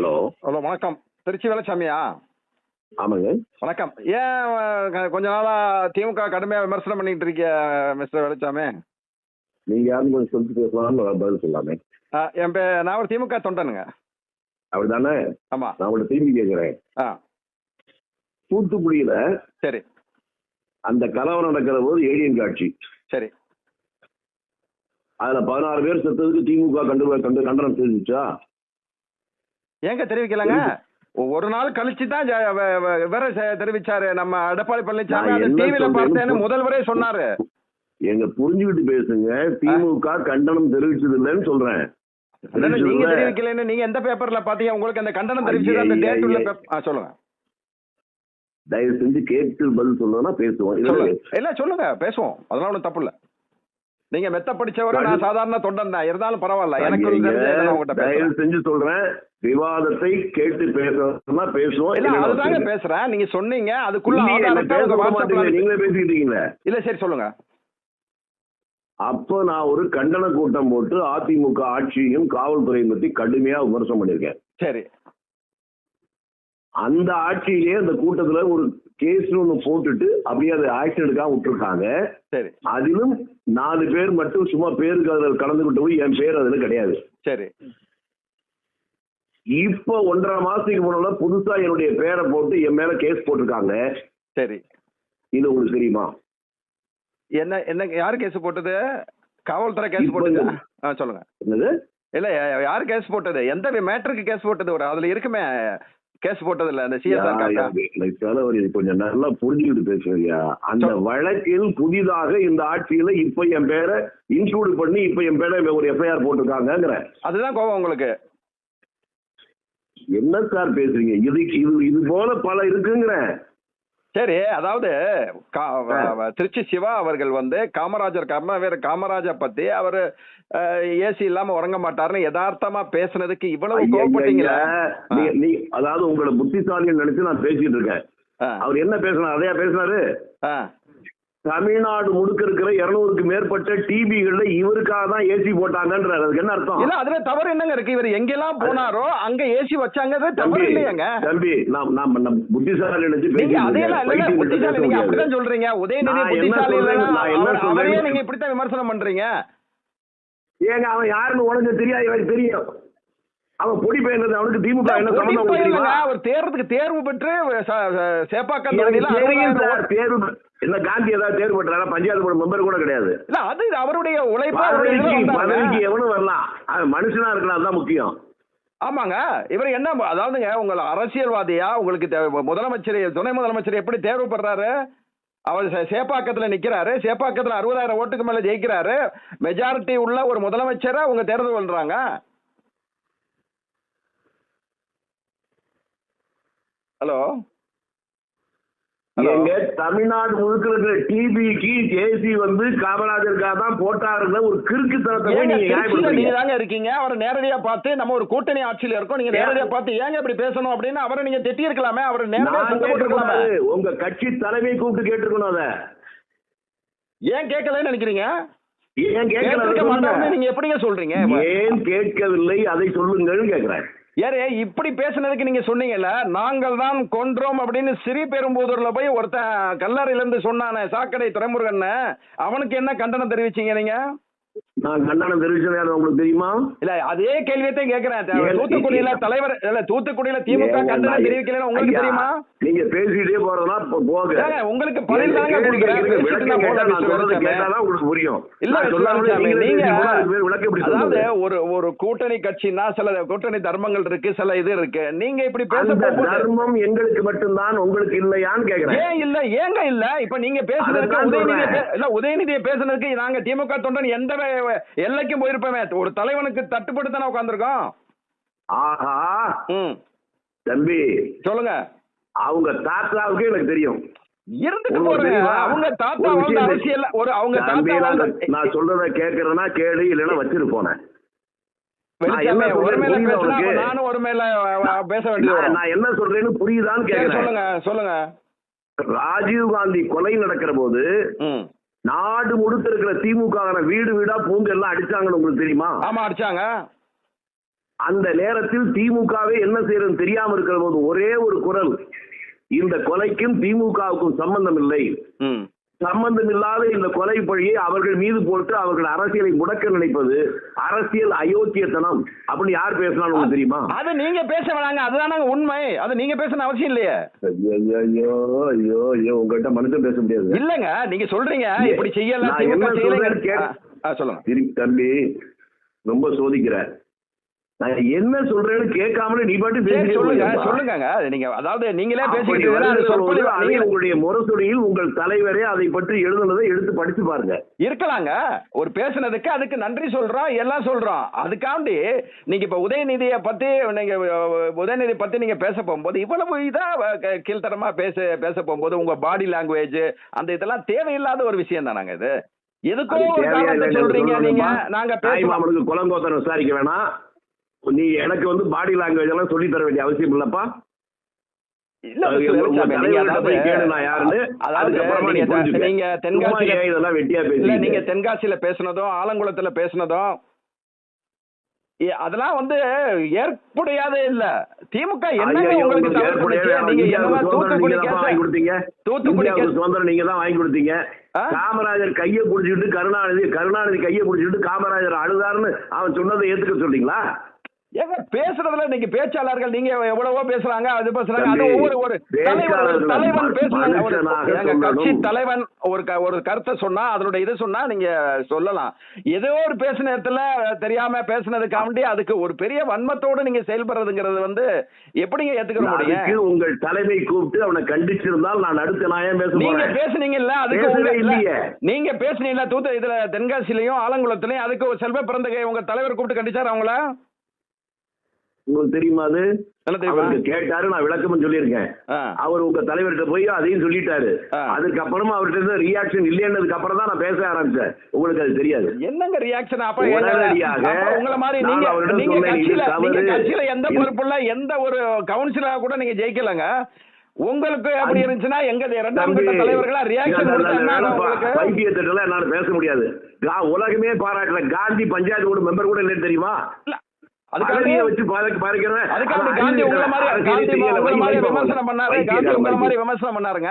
Hello. Hello வணக்கம். திருச்சி வேலைச்சாமியா? ஆமாங்க. வணக்கம். ஏன் கொஞ்ச நாளா திமுக கடுமையா விமர்சனம் பண்ணிட்டு இருக்கீங்க மிஸ்டர் வேலைச்சாமி? நீங்க யாரும் கொஞ்சம் சொல்லிட்டு பேசலாம்னு நான் பதில் சொல்லாமே. என் பே நான் ஒரு திமுக தொண்டனுங்க. அப்படிதானே? ஆமா. நான் உங்கள்ட்ட திரும்பி கேட்கிறேன் ஆ. தூத்துக்குடியில சரி. அந்த கலவரம் நடக்கிற போது ஏடியன் காட்சி. சரி. அதுல பதினாறு பேர் செத்ததுக்கு திமுக கண்டு கண்டு கண்டனம் தெரிவிச்சா ஏங்க தெரிவிக்கலங்க? ஒரு நாள் கழிச்சு தான் ஜ- வ- வ- விவரம் செ- தெரிவிச்சாரு. நம்ம எடப்பாடி பழனிசாமி அந்த சொல்றேன்னு பார்த்தேன்னு முதல்வரே சொன்னாரு. எங்க புரிஞ்சுக்கிட்டு பேசுங்க. திமுக கண்டனம் தெரிவிச்சது இல்லைன்னு சொல்றேன் நீங்க. தெரிவிக்கலன்னு நீங்க எந்த பேப்பர்ல பாத்தீங்க உங்களுக்கு அந்த கண்டனம் தெரிவிச்சது அந்த டேட் உள்ள சொல்லுங்க. தயவு செஞ்சு கேட்டு பதில் சொல்லணும்னா பேசுவோம். இல்ல, சொல்லுங்க. இல்ல சொல்லுங்க. பேசுவோம். அதெல்லாம் ஒண்ணும் தப்பு இல்ல. நீங்க மெத்த படிச்சவரை நான் சாதாரண தொண்டன் தான் இருந்தாலும் பரவாயில்ல. எனக்கு தயவு செஞ்சு சொல்றேன். விவாதத்தை கேட்டு பேசணும்னா பேசுவோம் இல்ல அதுதாங்க. பேசுறேன். நீங்க சொன்னீங்க அதுக்குள்ள நீங்களே பேசிக்கிட்டு இருக்கீங்களே இல்ல சரி சொல்லுங்க. அப்போ நான் ஒரு கண்டன கூட்டம் போட்டு அதிமுக ஆட்சியையும் காவல்துறையும் பத்தி கடுமையா விமர்சனம் பண்ணியிருக்கேன். சரி. அந்த ஆட்சியிலேயே அந்த கூட்டத்துல ஒரு கேஸ் ஒன்று போட்டுட்டு அப்படியே அதை ஆக்ஷன் எடுக்காம விட்டுருக்காங்க. சரி. அதிலும் நாலு பேர் மட்டும் சும்மா பேருக்கு அதில் கலந்துக்கிட்டு போய் என் பேர் அதுல கிடையாது. சரி. இப்ப ஒன்றரை மாசத்துக்கு முன்னால புதுசா என்னுடைய பேரை போட்டு என் மேல கேஸ் போட்டிருக்காங்க. சரி. இது உங்களுக்கு தெரியுமா? என்ன என்ன யாரு கேஸ் போட்டது? காவல்துறை கேஸ் போட்டது? ஆ சொல்லுங்க. என்னது? இல்ல யாரு கேஸ் போட்டது? எந்த மேட்டருக்கு கேஸ் போட்டது? ஒரு அதுல இருக்குமே கேஸ் போட்டது இல்ல அந்த சிஎஸ்ஆர் கொஞ்சம் நல்லா புரிஞ்சுக்கிட்டு பேசுறியா? அந்த வழக்கில் புதிதாக இந்த ஆட்சியில இப்ப என் பேரை இன்க்ளூட் பண்ணி இப்ப என் பேரை ஒரு எஃப்ஐஆர் போட்டிருக்காங்கங்கிற. அதுதான் கோவம் உங்களுக்கு. என்ன சார் பேசுறீங்க? இது இது இது போல பல இருக்குங்கிற. சரி அதாவது திருச்சி சிவா அவர்கள் வந்து காமராஜர் கர்மவீர காமராஜர் பத்தி அவரு ஏசி இல்லாம உறங்க மாட்டாருன்னு யதார்த்தமா பேசுனதுக்கு இவ்வளவு நீ அதாவது உங்களை புத்திசாலின்னு நினைச்சு நான் பேசிட்டு இருக்கேன். அவர் என்ன பேசினார் அதையா பேசினாரு? ஆ. தமிழ்நாடு முழுக்க இருக்கிற இருநூறுக்கு மேற்பட்ட டிபிகள்ல இவருக்காக தான் ஏசி போட்டாங்கன்றாரு அதுக்கு என்ன அர்த்தம்? இல்ல அதுல தவறு என்னங்க இருக்கு? இவர் எங்கெல்லாம் போனாரோ அங்க ஏசி வச்சாங்க தவறு தம்பி இல்லையாங்க? தம்பி நாம் நாம் நம்ம புத்திசாலி நினைச்சு நீங்க அதையெல்லாம். இல்ல புத்திசாலி நீங்க. அப்படிதான் சொல்றீங்க. உதயநிதி புத்திசாலி அவர்-? நீங்க இப்படித்தான் விமர்சனம் பண்றீங்க? ஏங்க அவன் யாருன்னு உனக்கு தெரியாது தெரியும். அவன் பொடி பையன் அவனுக்கு திமுக என்ன சம்பந்தம் அவர் தேர்வுக்கு தேர்வு பெற்று சேப்பாக்கம் தேர்வு என்ன காந்தி ஏதாவது தேர்வு பண்றாரா பஞ்சாயத்து போர்டு மெம்பர் கூட கிடையாது. இல்ல அது அவருடைய உழைப்பு பதவிக்கு எவனும் வரலாம். மனுஷனா இருக்கலாம் அதுதான் முக்கியம். ஆமாங்க. இவர் என்ன அதாவதுங்க உங்களை அரசியல்வாதியா? உங்களுக்கு முதலமைச்சர் துணை முதலமைச்சர் எப்படி தேர்வு பண்றாரு அவர் சேப்பாக்கத்துல நிக்கிறாரு. சேப்பாக்கத்துல அறுபதாயிரம் ஓட்டுக்கு மேல ஜெயிக்கிறாரு. மெஜாரிட்டி உள்ள ஒரு முதலமைச்சரை உங்க தேர்தல் பண்றாங்க? ஹலோ? எங்க தமிழ்நாடு முழுக்க இருக்கிற டிபிக்கு ஜேசி வந்து காமராஜருக்காக தான் போட்டாருங்க ஒரு கிறுக்குத்தனத்தை போய் ஏங்க நீங்க தாங்க இருக்கீங்க. அவரை நேரடியா பார்த்து நம்ம ஒரு கூட்டணி ஆட்சியில இருக்கோம். நீங்க நேரடியா பார்த்து ஏங்க இப்படி பேசணும் அப்படின்னு அவரை நீங்க திட்டி இருக்கலாமே அவரை நேரடியா. உங்க கட்சி தலைமை கூப்பிட்டு கேட்டிருக்கணும் அத. ஏன் கேட்கலன்னு நினைக்கிறீங்க? ஏன் கேட்கல? நீங்க எப்படிங்க சொல்றீங்க? ஏன் கேட்கவில்லை? அதை சொல்லுங்கள் கேக்குறேன் யாரே இப்படி பேசுனதுக்கு நீங்க சொன்னீங்கல்ல நாங்கள் தான் கொன்றோம் அப்படின்னு சிறி பெரும்புதூர்ல போய் ஒருத்தன் கல்லறையில இருந்து சொன்னானே சாக்கடை துறைமுருகன் அவனுக்கு என்ன கண்டனம் தெரிவிச்சீங்க நீங்க? நான் கண்டனம் தெரிவிச்சது உங்களுக்கு தெரியுமா? இல்ல அதே கேள்வியத்தையும் கேக்குறேன். ஏன் தூத்துக்குடியில தலைவர் இல்ல தூத்துக்குடியில திமுக கண்டனம் நான் தெரிவிக்கலன்னு உங்களுக்கு தெரியுமா? நீங்க பேசிட்டே போறதுனா போக உங்களுக்கு பதில் கேள்வி கொடுக்குறேன். உங்களுக்கு புரியும். இல்ல நீங்க அதாவது ஒரு ஒரு கூட்டணி கட்சினா சில கூட்டணி தர்மங்கள் இருக்கு சில இது இருக்கு. நீங்க இப்படி பேச தர்மம் எங்களுக்கு மட்டும்தான் உங்களுக்கு இல்லையான்னு கேக்குறேன். ஏன் இல்ல? ஏங்க இல்ல? இப்ப நீங்க அதைத்தான் உதயநிதி. இல்ல உதயநிதியை பேசுனதுக்கு நாங்க திமுக தொண்டன் எந்த எல்லைக்கும் போயிருப்போமே ஒரு தலைவனுக்கு தட்டுப்பட்டு தானே உட்காந்துருக்கோம் ஆஹா. தம்பி. சொல்லுங்க. அவங்க தாத்தாவுக்கு எனக்கு தெரியும். இருந்துட்டு உங்களுக்கு போறேன். தெரியுமா? அவங்க தாத்தா ஒரு வாழ்ந்த விஷயம் அரசியல் ஒரு அவங்க தம்பி, தாத்தா நான் சொல்றத கேக்குறேன்னா கேளு இல்லைன்னா வச்சிரு போனேன்? நானும் ஒரு மேல பேச வேண்டியது நான் என்ன சொல்றேன்னு புரியுதான்னு கேக்குறேன். சொல்லுங்க சொல்லுங்க. ராஜீவ் காந்தி கொலை நடக்கிற போது நாடு முழுக்க இருக்கிற திமுக வீடு வீடா பூந்து எல்லாம் அடிச்சாங்கன்னு உங்களுக்கு தெரியுமா? ஆமா அடிச்சாங்க. அந்த நேரத்தில் திமுகவே என்ன செய்யறது தெரியாம இருக்கிற போது ஒரே ஒரு குரல் இந்த கொலைக்கும் திமுகவுக்கும் சம்பந்தம் இல்லை. ம் சம்பந்தம் இல்லாத இந்த கொலை பழியை அவர்கள் மீது போட்டு அவர்கள் அரசியலை முடக்க நினைப்பது அரசியல் அயோக்கியத்தனம் அப்படின்னு யார் பேசினாலும் உங்களுக்கு தெரியுமா? அது நீங்க பேச வேணாங்க. அதுதானங்க உண்மை. அது நீங்க பேசணும் அவசியம் இல்லையே. ஐயோ ஐயோ ஐயோ உங்ககிட்ட மனுஷன் பேச முடியாது. இல்லங்க. நீங்க சொல்றீங்க. இப்படி செய்யல நான் திமுக என்ன செய்யலைங்க. சொல்றேன்னு கேட்டு- ஆ, ஆ, சொல்லுங்க. தம்பி ரொம்ப சோதிக்கிற. நான் என்ன சொல்றேன்னு கேட்காமலே நீ பாட்டு பேசிட்டே சொல்லுங்க. சொல்லுங்க நீங்க அதாவது நீங்களே பேசிக்கிட்டு உங்களுடைய முரசொலியில் உங்கள் தலைவரே அதை பற்றி எழுதுனதை எடுத்து படிச்சு பாருங்க. இருக்கலாங்க. ஒரு பேசுனதுக்கு அதுக்கு நன்றி சொல்றோம் எல்லாம் சொல்றோம். அதுக்காண்டி நீங்க இப்ப உதயநிதியை பத்தி நீங்க உதயநிதி பத்தி நீங்க பேச போகும்போது இவ்வளவு இதா கீழ்த்தரமா பேச பேச போகும்போது உங்க பாடி லாங்குவேஜ் அந்த இதெல்லாம் தேவையில்லாத ஒரு விஷயம் தானாங்க இது? எதுக்கோ அது ஒரு தேவையா காரணத்தை இல்லைன்னு சொல்றீங்க நீங்க? நாங்க பேச மாமனுக்கு குலங்கோத்தரம் விசாரிக்க வேணாம். நீ எனக்கு வந்து பாடி லாங்குவேஜ் எல்லாம் சொல்லி தர வேண்டிய அவசியம் இல்லப்பா. நீங்க தென்காசியில ஏன் இதெல்லாம் வெட்டியா இல்ல பேசுறீங்க? நீங்க தென்காசியில பேசுனதும் ஆலங்குளத்துல பேசுனதும் அதெல்லாம் வந்து ஏற்புடையாதே இல்ல. திமுக ஐயையோ, உங்களுக்கு தூத்துக்குடி. தூத்துக்குடி சுதந்திரம் நீங்க தான் வாங்கி கொடுத்தீங்க? காமராஜர் கையை புடிச்சிட்டு கருணாநிதி கருணாநிதி கையை புடிச்சிட்டு காமராஜர் அழுதாருன்னு அவன் சொன்னதை ஏத்துக்க சொல்றீங்களா? ஏங்க பேசுறதுல நீங்க பேச்சாளர்கள் நீங்க எவ்வளவோ பேசுறாங்க அது பேசுறாங்க. அது ஒவ்வொரு ஒரு பேச்சாளர்கள் தலைவன் எங்க கட்சி. தலைவன் ஒரு ஒரு கருத்தை சொன்னா அதனுடைய இது சொன்னா நீங்க சொல்லலாம். ஏதோ ஒரு பேசின நேரத்துல தெரியாம பேசுனதுக்காண்டி அதுக்கு ஒரு பெரிய வன்மத்தோடு நீங்க செயல்படுறதுங்கிறது வந்து எப்படிங்க ஏத்துக்கிற முடியும்? உங்கள் தலைமை கூப்பிட்டு அவனை கண்டிச்சிருந்தால் நான் அடுத்த நான் ஏன் பேச நீங்க பேசுனீங்கல்ல அதுக்கு உங்க-. நீங்க பேசுனீங்கல்ல தூத்த இதுல தென்காசிலையும் ஆலங்குளத்திலையும் அதுக்கு ஒரு செல்வ பிறந்தகை உங்க தலைவர் கூப்பிட்டு கண்டிச்சாரு அவங்கள? உங்களுக்கு தெரியுமா அது? கேட்டாரு நான் விளக்கமும் சொல்லியிருக்கேன். அவர் உங்க தலைவர்கிட்ட போய் அதையும் சொல்லிட்டாரு. அதுக்கப்புறமா அவர்கிட்ட இருந்து ரியாக்ஷன் இல்லைன்னதுக்கு அப்புறம் தான் நான் பேச ஆரம்பிச்சேன். உங்களுக்கு அது தெரியாது. என்னங்க ரியாக்ஷன் அப்ப உங்கள மாதிரி நீங்க நீங்க கட்சியில நீங்க தவறு. கட்சியில எந்த பொறுப்புல எந்த ஒரு கவுன்சிலரா கூட நீங்க ஜெயிக்கலங்க. உங்களுக்கு அப்படி இருந்துச்சுன்னா எங்க இரண்டாம் கட்ட தலைவர்களா? ரியாக்ஷன் என்னால பேச முடியாது. உலகமே பாராட்டல. காந்தி பஞ்சாயத்து கூட மெம்பர் கூட இல்லைன்னு தெரியுமா? இல்ல, அதுக்காண்டி பதவியை வச்சு பாராக்கிறவன் அதுக்காண்டி காந்தி உங்களை மாதிரி காந்தி உங்களை மாதிரி விமர்சனம் பண்ணாரு காந்தி உங்களை மாதிரி. விமர்சனம் பண்ணாருங்க